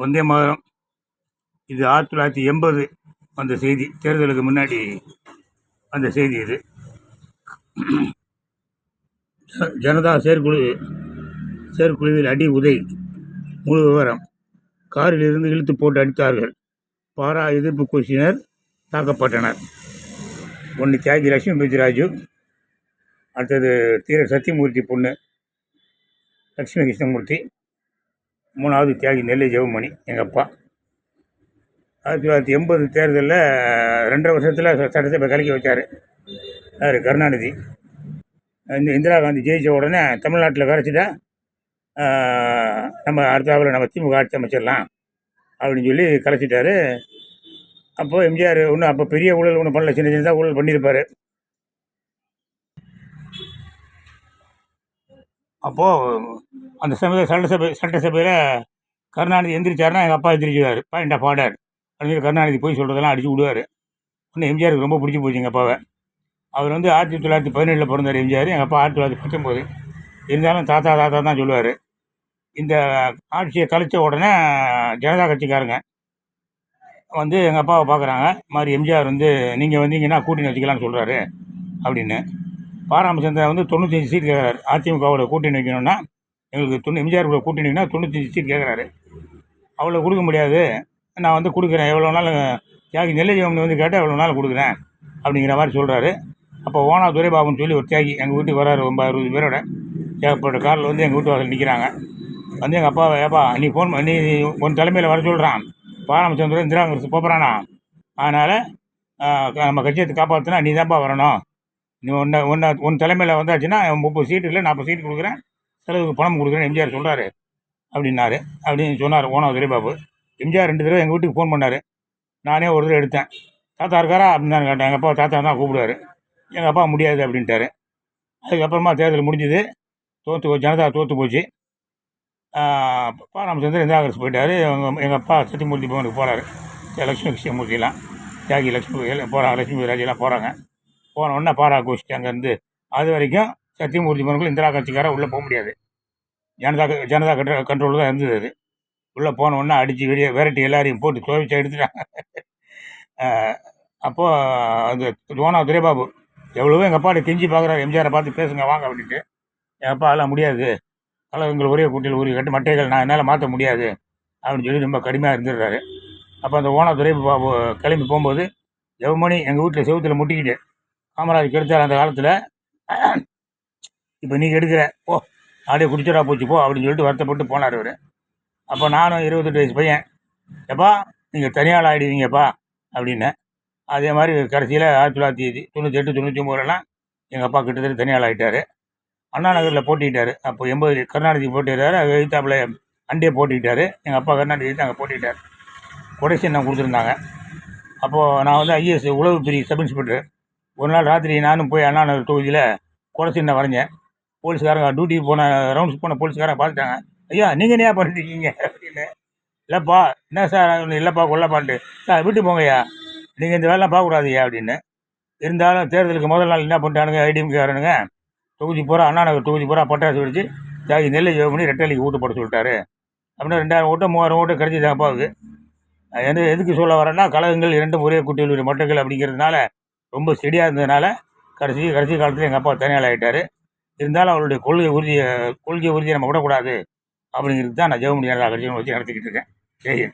வந்தே மாதம் இது ஆயிரத்தி தொள்ளாயிரத்தி எண்பது அந்த செய்தி. தேர்தலுக்கு முன்னாடி அந்த செய்தி இது. ஜனதா செயற்குழு செயற்குழுவில் அடி உதை முழு விவரம். காரில் இருந்து இழுத்து போட்டு அடித்தார்கள். பாரா எதிர்ப்பு கூசினர் தாக்கப்பட்டனர். ஒன்று தியாகி லட்சுமி பிஜிராஜு அடுத்தது தீர சத்தியமூர்த்தி பொண்ணு லட்சுமி கிருஷ்ணமூர்த்தி. மூணாவது தியாகி நெல்லை ஜெவமணி எங்கள் அப்பா. ஆயிரத்தி தொள்ளாயிரத்தி எண்பது தேர்தலில் ரெண்டரை வருஷத்தில் சட்டசபை கலக்கி வச்சார். யார்? கருணாநிதி. இந்த இந்திரா காந்தி ஜெயிச்ச உடனே தமிழ்நாட்டில் கரைச்சிட்டா நம்ம அடுத்தாவில் நம்ம திமுக ஆட்சி அமைச்சிடலாம் அப்படின்னு சொல்லி கலைச்சிட்டாரு. அப்போது எம்ஜிஆர் ஒன்றும் அப்போ பெரிய ஊழல் ஒன்றும் பண்ணல சின்ன சின்னதாக ஊழல் பண்ணியிருப்பார் அப்போது அந்த சமயத்தில் சட்டசபை சட்டசபையில் கருணாநிதி எந்திரிச்சாருன்னா எங்கள் அப்பா எந்திரிச்சுவார் பாயிண்ட் ஆஃப் ஆர்டர் அப்படின்னு கருணாநிதி போய் சொல்கிறதெல்லாம் அடிச்சு விடுவார். ஒன்று எம்ஜிஆருக்கு ரொம்ப பிடிச்சி போச்சு எங்கள் அப்பாவை. அவர் வந்து ஆயிரத்தி தொள்ளாயிரத்தி பதினேழில் பிறந்தார் எம்ஜிஆர். எங்கள் அப்பா ஆயிரத்தி தொள்ளாயிரத்தி பத்தொம்போது இருந்தாலும் தாத்தா தாத்தா தான் சொல்லுவார். இந்த ஆட்சியை கழித்த உடனே ஜனதா கட்சிக்காரங்க வந்து எங்கள் அப்பாவை பார்க்குறாங்க மாதிரி எம்ஜிஆர் வந்து நீங்கள் வந்தீங்கன்னா கூட்டணி வச்சுக்கலாம்னு சொல்கிறாரு அப்படின்னு. பாராமச்சந்திரன் வந்து தொண்ணூத்தஞ்சு சீட் கேட்குறாரு அதிமுகவோட கூட்டணி வைக்கணும்னா எங்களுக்கு தொண்ணூ எம்ஜிஆர் கூட கூட்டணி தொண்ணூத்தஞ்சு சீட் கேட்குறாரு அவ்வளோ கொடுக்க முடியாது. நான் வந்து கொடுக்குறேன். எவ்வளோ நாள் தியாகி நெல்லைஜவன் வந்து கேட்டால் எவ்வளோ நாள் கொடுக்குறேன் அப்படிங்கிற மாதிரி சொல்கிறாரு அப்போ ஓனா துரைபாபுன்னு சொல்லி ஒரு தியாகி எங்கள் வீட்டுக்கு வராரு. ரொம்ப அறுபது பேரோட ஏகப்பட்ட காரில் வந்து எங்கள் வீட்டு வாசல் நிற்கிறாங்க வந்து எங்கள் அப்பாவை ஏப்பா நீ ஃபோன் பண்ணி. உன் தலைமையில் வர சொல்கிறான் பாராமச்சந்திரன் இந்திரா காங்கிரஸ் போகிறானா அதனால் நம்ம கட்சியை காப்பாற்றினா நீ தான்ப்பா வரணும். நீ ஒன்றை ஒன்றை உன் தலைமையில் வந்தாச்சுன்னா முப்பது சீட்டு இல்லை நாற்பது சீட்டு கொடுக்குறேன். செலவுக்கு பணம் கொடுக்குறேன் எம்ஜிஆர் சொல்கிறாரு அப்படின்னாரு. அப்படின்னு சொன்னார் ஓனா துரைபாபு. எம்ஜிஆர் ரெண்டு தடவை எங்கள் வீட்டுக்கு ஃபோன் பண்ணார். நானே ஒரு தடவை எடுத்தேன். தாத்தா இருக்காரா? அப்படின்னு தான் கேட்டேன். எங்கள் அப்பா தாத்தா தான் கூப்பிடுவாரு. எங்கள் அப்பா முடியாது அப்படின்ட்டாரு. அதுக்கப்புறமா தேர்தல் முடிஞ்சது. தோற்று போச்சு ஜனதா தோற்று போச்சு. பா ராமச்சந்திரன் இந்திரா காங்கிரஸ் போயிட்டார். எங்கள் எங்கள் அப்பா சத்தியமூர்த்தி பவனுக்கு போகிறாரு லக்ஷ்மி கிருஷ்ணமூர்த்திலாம் தியாகி லக்ஷ்மி போகிறாங்க லக்ஷ்மி ராஜெல்லாம் போகிறாங்க போன உடனே பாரா கோஷ்டி அங்கேருந்து. அது வரைக்கும் சத்தியமூர்த்தி பவனுக்குள்ள இந்திரா கட்சிக்காராக உள்ளே போக முடியாது. ஜனதா ஜனதா கண்ட்ரோ கண்ட்ரோலில் தான் இருந்தது அது. உள்ளே போன அடித்து வெளியே விரட்டி எல்லாரையும் போட்டு துவைச்சு எடுத்துட்டாங்க. அப்போது அது லோனா துரைபாபு எவ்வளவோ எங்கள் அப்பாட்ட கெஞ்சி பார்க்குறாரு எம்ஜிஆரை பார்த்து பேசுங்க வாங்க அப்படின்ட்டு. எங்கள் அப்பா அதெல்லாம் முடியாது. கழகங்கள் ஒரே கூட்டியில் உரிய கட்டு மட்டைகள் நான் என்னால் மாற்ற முடியாது அப்படின்னு சொல்லி ரொம்ப கடுமையாக இருந்துடுறாரு. அப்போ அந்த ஓனா துரைபாபு கிளம்பி போகும்போது எவமணி எங்கள் வீட்டில் செவத்தில் முட்டிக்கிட்டு காமராஜ் கெடுத்தார் அந்த காலத்தில். இப்போ நீ எடுக்கிற ஓ அப்படியே குடிச்சடா போச்சு போ அப்படின்னு சொல்லிட்டு வருத்தப்பட்டு போனார் அவர். அப்போ நானும் இருபத்தெட்டு வயசு பையன். எப்பா நீங்கள் தனியால் ஆகிடுவீங்கப்பா அப்படின்னேன் அதே மாதிரி கடைசியில் ஆயிரத்தி தொள்ளாயிரத்தி தொண்ணூற்றி எட்டு தொண்ணூற்றி ஒம்போதுலாம் எங்கள் அப்பா கிட்டத்தட்ட தனியால் ஆகிட்டார் அண்ணா நகரில் போட்டிக்கிட்டார் அப்போ எண்பது கருணாநிதி போட்டிட்டார் அது எழுத்தாப்பில் அண்டே போட்டிக்கிட்டார் எங்கள் அப்பா கருணாநிதி அங்கே போட்டிக்கிட்டார் கொடைசி நான் கொடுத்துருந்தாங்க. அப்போது நான் வந்து ஐஏஎஸ் உளவு பிரி சப் இன்ஸ்பெக்டர். ஒரு நாள் ராத்திரி நானும் போய் அண்ணா நகர் தொகுதியில் கொடைசின்ன வரைஞ்சேன். போலீஸ்காரங்க டியூட்டிக்கு போன ரவுண்ட்ஸ் போன போலீஸ்காரங்க பார்த்துட்டாங்க. ஐயா நீங்கள் என்ன பண்ணிட்டு இருக்கீங்க அப்படின்னு. இல்லைப்பா என்ன சார் இல்லைப்பா கொல்லப்பான்ட்டு. சார் விட்டு போங்கய்யா. நீங்கள் இந்த வேலைலாம் பார்க்கக்கூடாதுய்யா அப்படின்னு. இருந்தாலும் தேர்தலுக்கு முதல் நாள் என்ன பண்ணிட்டானுங்க ஐடிஎம்காரனுங்க தொகுதி பூரா அண்ணா நகர் தொகுதி பூரா பட்டாசு வெடிச்சு ஜாகி நெல்லை ஜெயம் பண்ணி ரெட்டலைக்கு ஓட்டு போட சொல்லிட்டாரு. அப்படின்னா ரெண்டாயிரம் ஓட்டு மூவாயிரம் ஓட்டு கிடச்சிது அப்பாவுக்கு அது. எது எதுக்கு சொல்ல வரேன்னா கழகங்கள் இரண்டும் ஒரே குட்டியில் மட்டங்கள் அப்படிங்கிறதுனால ரொம்ப செடியாக இருந்ததுனால கடைசி கடைசி காலத்தில் எங்கள் அப்பா தனியால் ஆகிட்டார் இருந்தாலும் அவருடைய கொள்கை உறுதியை கொள்கை உறுதியை நம்ம விடக்கூடாது. அப்படிங்கிறது தான் நான் ஜெவமணி ஜனதா கட்சியை வச்சு நடத்திக்கிட்டு இருக்கேன். ஜெய்